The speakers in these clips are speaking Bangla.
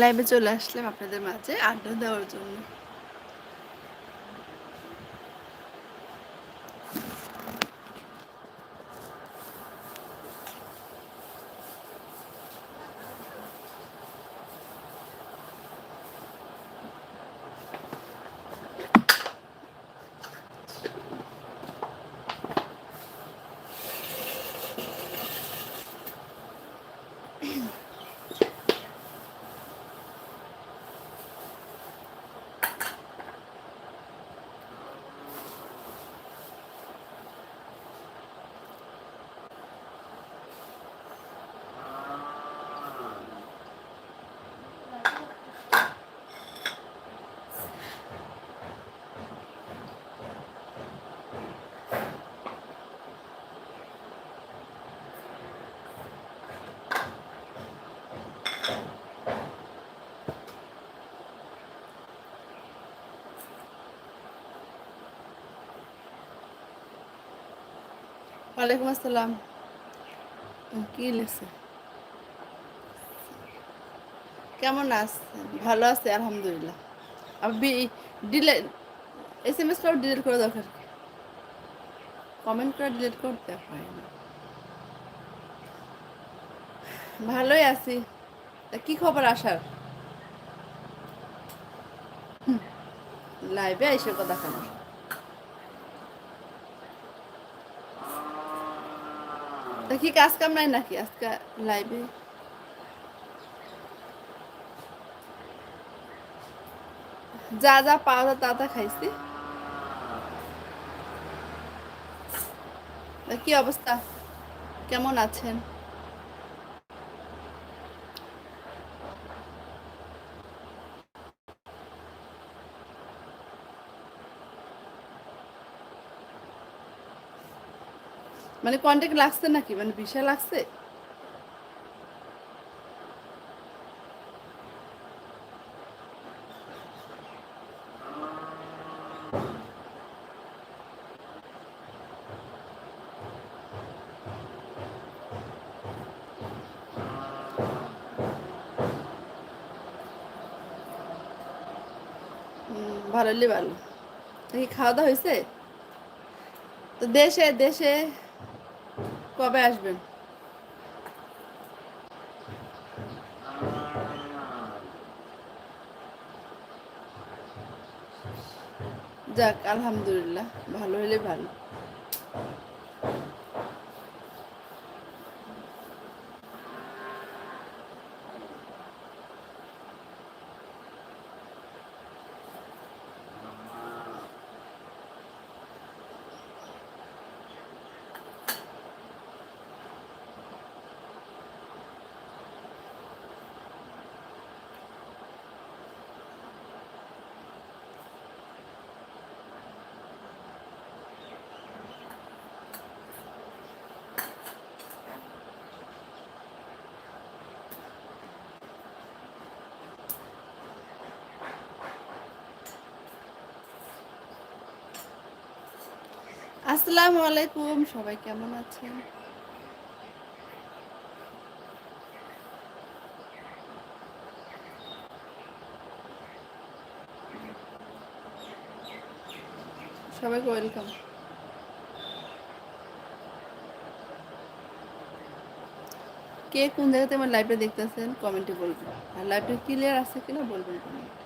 লাইভে চলে আসলাম আপনাদের মাঝে আড্ডা দেওয়ার জন্য। ওয়ালাইকুম আসসালাম। কি লিখছে কেমন আছেন? ভালো আছে, আলহামদুলিল্লাহ। আমি ডিলে এস এম এস করে ডিলিট করে দরকার কমেন্ট করে ডিলিট করতে হয় না। ভালোই আছি। তা কি খবর আসার? লাইভে এসে কথা কেন কি কাজ কাম নাই নাকি? আজকে লাইভে যা যা পাওয়া তা তা খাইছি। কি অবস্থা? কেমন আছেন? মানে কন্ট্যাক্ট লাগছে নাকি? মানে ভিসা লাগছে? ভালো ভালো। খাওয়া দাওয়া হয়েছে তো দেশে দেশে। কবে আসবেন? যাক আলহামদুলিল্লাহ ভালো হলে ভালো। আসসালামু আলাইকুম, সবাই কেমন আছেন? সবাইকে ওয়েলকাম কে কোন জায়গাতে আমার লাইভটা দেখতেছেন? কমেন্টে বলবেন। আর লাইভটা ক্লিয়ার আছে কিনা বলবেন comment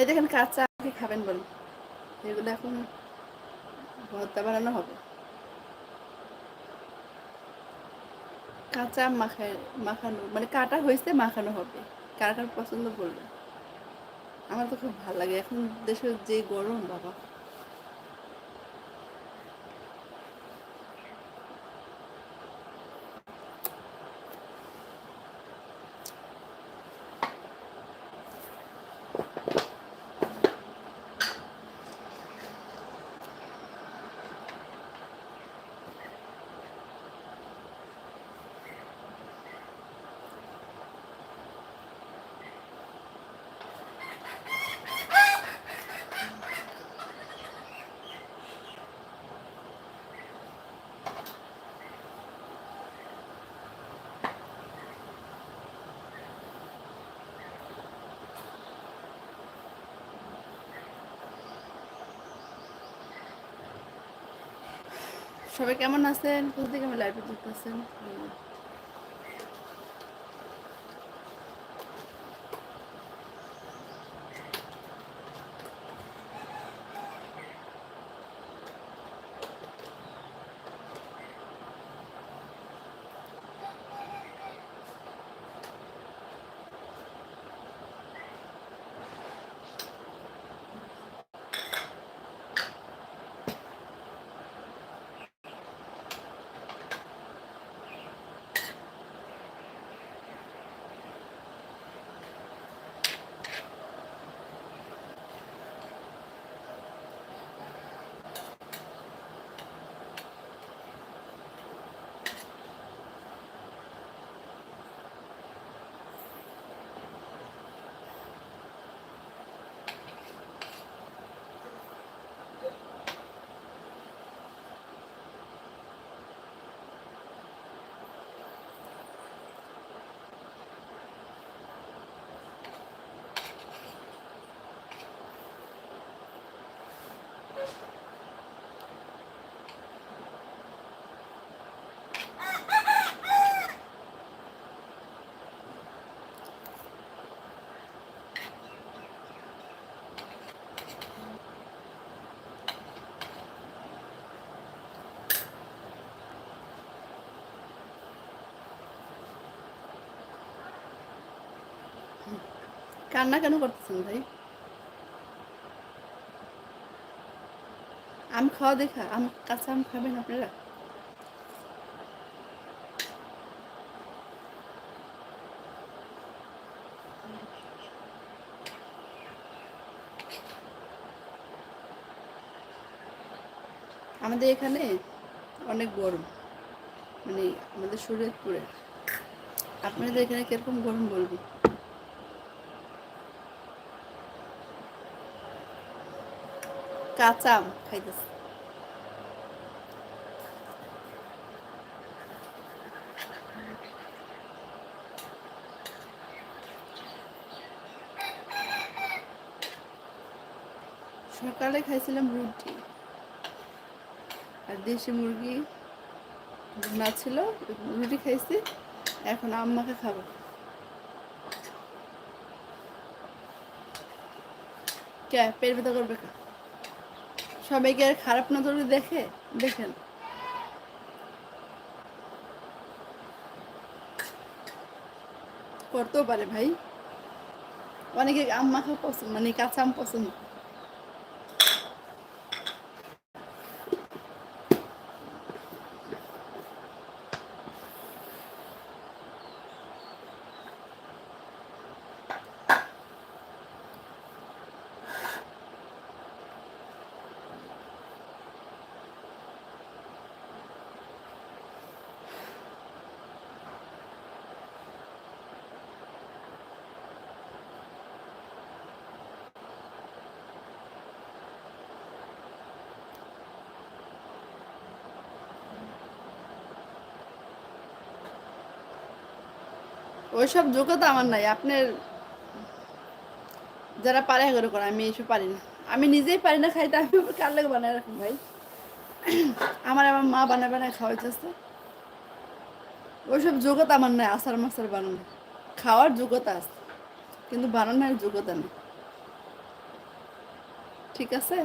এই দেখেন কাঁচা আপনি খাবেন বলুন। এগুলো এখন ভর্তা বানানো হবে। কাঁচা মাখায় মাখানো মানে কাটা হয়েছে, মাখানো হবে। কার কার পছন্দ করবে আমার তো খুব ভালো লাগে। এখন দেশের যে গরম, বাবা। সবাই কেমন আছেন? কোথা থেকে আমি লাইভে দেখতেছেন কান্না কেন করতেছেন ভাই? আম খাওয়া দেখা, আম, কাঁচা আম খাবেন আপনারা? আমাদের এখানে অনেক গরম মানে আমাদের শরীর পুরে আপনাদের এখানে কীরকম গরম বলব? কাঁচা আম খাইতেছে। সকালে খাইছিলাম রুটি। আর দেশি মুরগি না ছিল, রুটি খাইছি, এখন আম্মাকে খাব। কে, পেট ব্যথা করবে কা? সবাইকে আর খারাপ নজরে দেখে, দেখেন। করতেও পারে ভাই। অনেকে আম মাখা পছন্দ মানে কাঁচা আম পছন্দ। ওইসব যোগ্যতা আমার নাই। আপনার যারা পারে করে করে আমি এইসব পারি না। আমি নিজেই পারি না খাইতে, আমি কার লাগে বানায় রাখুন ভাই? আমার আমার মা বানায় বানায় খাওয়াইতেছে ওইসব যোগ্যতা আমার নাই আসার মাসার বানানো। খাওয়ার যোগ্যতা আছে, কিন্তু বানানোর যোগ্যতা নেই। ঠিক আছে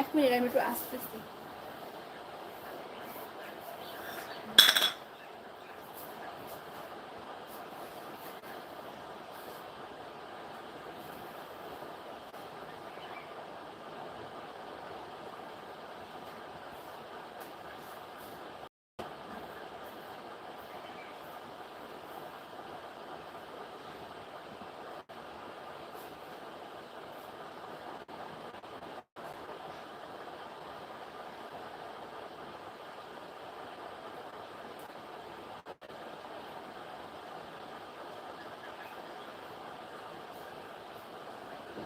এক মিনিট আমি একটু আসতেছি।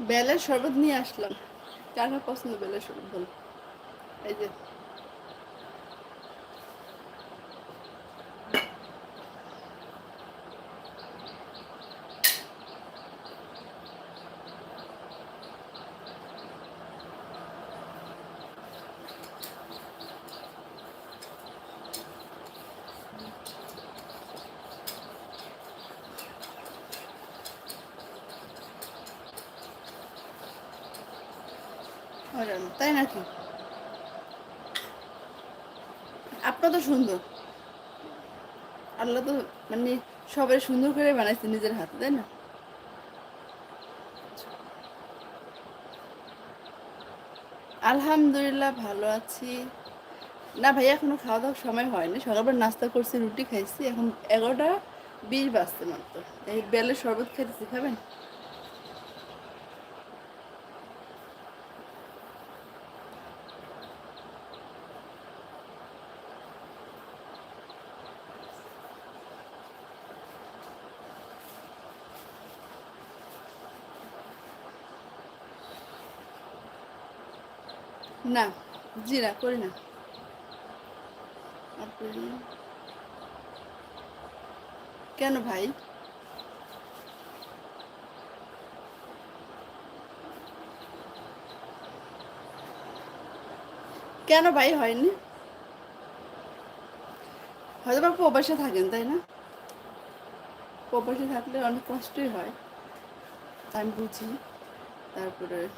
বেলের শরবত নিয়ে আসলাম। কার পছন্দ বেলের শরবত বল? এই যে অজানা, তাই নাকি আপনার তো সুন্দর। আল্লাহ তো মানে সবাই সুন্দর করে বানাইছে নিজের হাতে, তাই না? আলহামদুলিল্লাহ ভালো আছি। না ভাই, এখনও খাওয়া দাওয়ার সময় হয়নি। সকালবেলা নাস্তা করছি, রুটি খাইছি। এখন এগারোটা বিশ বাজছে মাত্র। এই বেলের শরবত খেতেছি খাবেন? না জি না। করি না। কেন ভাই? কেন ভাই হয়নি? হয়তো বা প্রবাসে থাকেন, তাই না? প্রবাসে থাকলে অনেক কষ্টই হয়। আমি বুঝি। তারপরে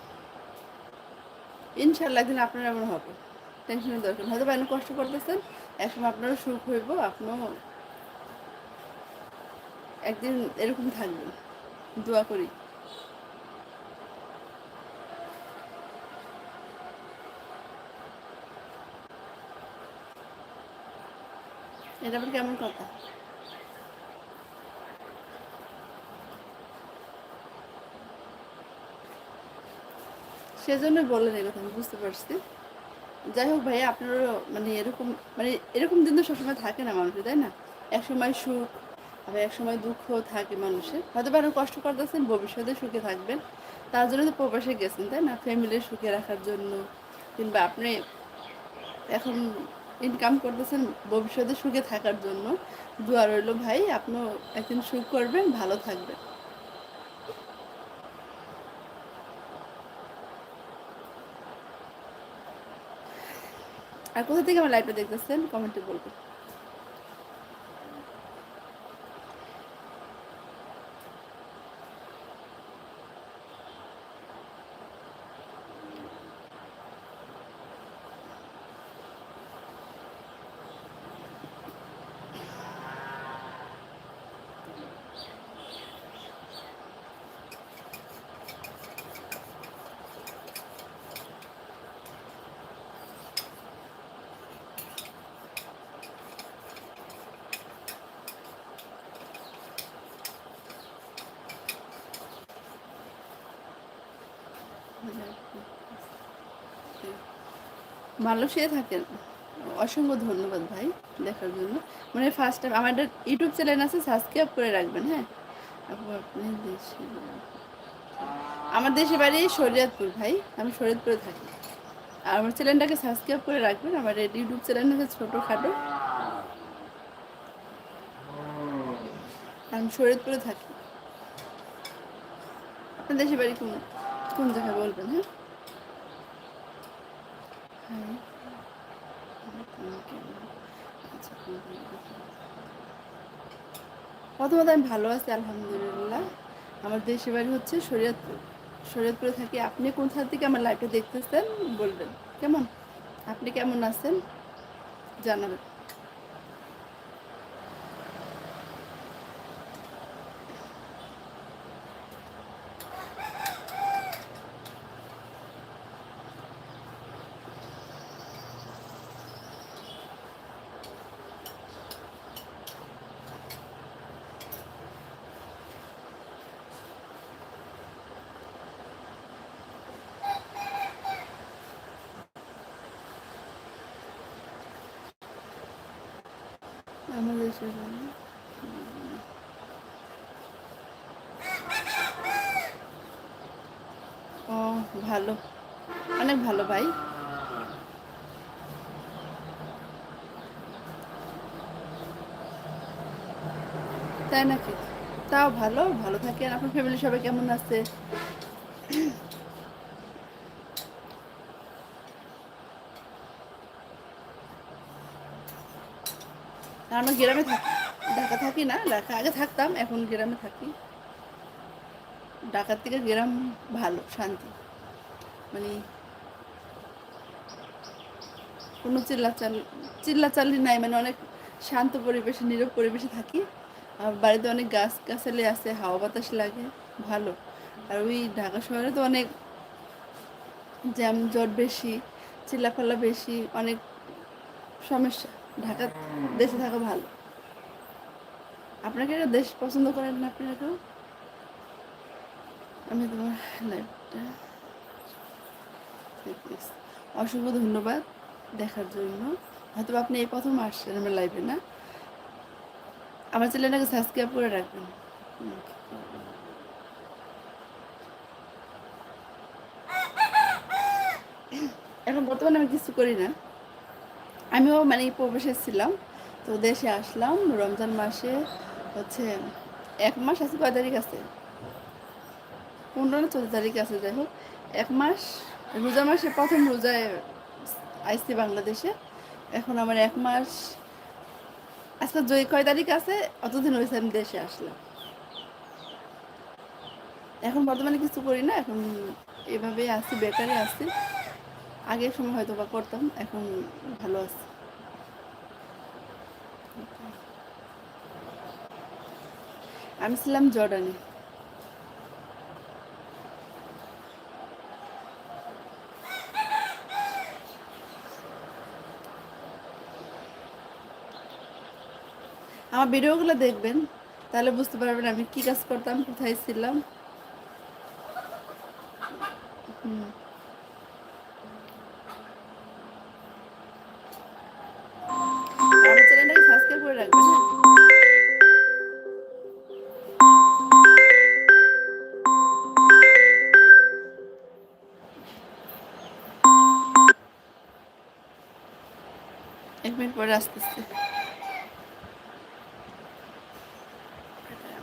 ইনশাল্লাহ একদিন আপনার এমন হবে। টেনশনের দরকার হয়তো বা কষ্ট করতেছেন, একসময় আপনারও সুখ হইব, আপনিও একদিন এরকম থাকবেন। দোয়া করি। এটা আবার কেমন কথা? সেজন্য কথা, আমি বুঝতে পারছি। যাই হোক ভাই আপনারও মানে এরকম মানে এরকম দিন তো সবসময় থাকে না মানুষের, তাই না? এক সময় সুখ, আবার এক সময় দুঃখ থাকে মানুষের। হয়তো বা আরও কষ্ট করতেছেন, ভবিষ্যতে সুখে থাকবেন। তার জন্য তো প্রবাসে গেছেন, তাই না? ফ্যামিলির সুখে রাখার জন্য, কিংবা আপনি এখন ইনকাম করতেছেন ভবিষ্যতে সুখে থাকার জন্য। দোয়া রইল ভাই, আপনিও একদিন সুখ করবেন, ভালো থাকবেন। আর কোথা থেকে আমার লাইভটা দেখতেছেন? কমেন্টে বলবেন। মালয়েশিয়া থাকেন। অসংখ্য ধন্যবাদ ভাই দেখার জন্য। মানে ফার্স্ট টাইম আমার একটা ইউটিউব চ্যানেল আছে সাবস্ক্রাইব করে রাখবেন হ্যাঁ? আপু আপনি দেশে আমার দেশে বাড়ি শরীয়তপুর ভাই, আমি শরীয়তপুরে থাকি। আর আমার চ্যানেলটাকে সাবস্ক্রাইব করে রাখবেন, আমার ইউটিউব চ্যানেল আছে ছোটোখাটো। আমি শরীয়তপুরে থাকি। আপনার দেশে বাড়ি কোন কোন জায়গায় বলবেন হ্যাঁ? প্রথমত আমি ভালো আছি, আলহামদুলিল্লাহ। আমার দেশের বাড়ি হচ্ছে শরীয়তপুর। শরীয়তপুরে থাকি। আপনি কোথা থেকে আমার লাইফটা দেখতেছেন, বলবেন। কেমন? আপনি কেমন আছেন? জানাবেন। দেশের ভালো। অনেক ভালো ভাই। তাই নাকি? তাও ভালো ভালো থাকেন। আপনার ফ্যামিলি সবাই কেমন আছে? আমরা গ্রামে থাকি, ঢাকা থাকি না, ঢাকা আগে থাকতাম, এখন গ্রামে থাকি। ঢাকার থেকে গ্রাম ভালো, শান্তি। মানে কোনো চিল্লাচাল চিল্লাচাল্লি নাই মানে অনেক শান্ত পরিবেশে, নীরব পরিবেশে থাকি। আর বাড়িতে অনেক গাছ, গাছালি আছে, হাওয়া বাতাস লাগে, ভালো। আর ওই ঢাকা শহরে তো অনেক জ্যাম, জট বেশি, চিল্লাফাল্লা বেশি, অনেক সমস্যা। ঢাকা দেশে থাকা ভালো। আপনাকে একটা দেশ পছন্দ করেন না আপনারা কেউ আমি তোমার লাইফটা অসংখ্য ধন্যবাদ দেখার জন্য। হয়তো আপনি এই প্রথম আসছেন আমার লাইভে না? আমার চ্যানেলটাকে সাবস্ক্রাইব করে রাখবেন। এখন বর্তমানে আমি কিছু করি না। আমিও মানে প্রবেশে ছিলাম, তো দেশে আসলাম। রমজান মাসে হচ্ছে এক মাস আছে, কয় তারিখ আছে? পনেরো না চোদ্দ তারিখ আছে, যাই হোক। এক মাস, রোজা মাসে প্রথম রোজায় আসছি বাংলাদেশে। এখন আমার এক মাস, আজকে যে কয় তারিখ আছে, অতদিন হয়েছে আমি দেশে আসলাম। এখন বর্তমানে কিছু করি না, এখন এভাবে আছি, বেকারে আছি। আগের সময় হয়তো বা করতাম, এখন ভালো আছি। আমি ছিলাম জর্ডানে। আমার ভিডিওগুলো দেখবেন, তাহলে বুঝতে পারবেন আমি কি কাজ করতাম, কোথায় ছিলাম।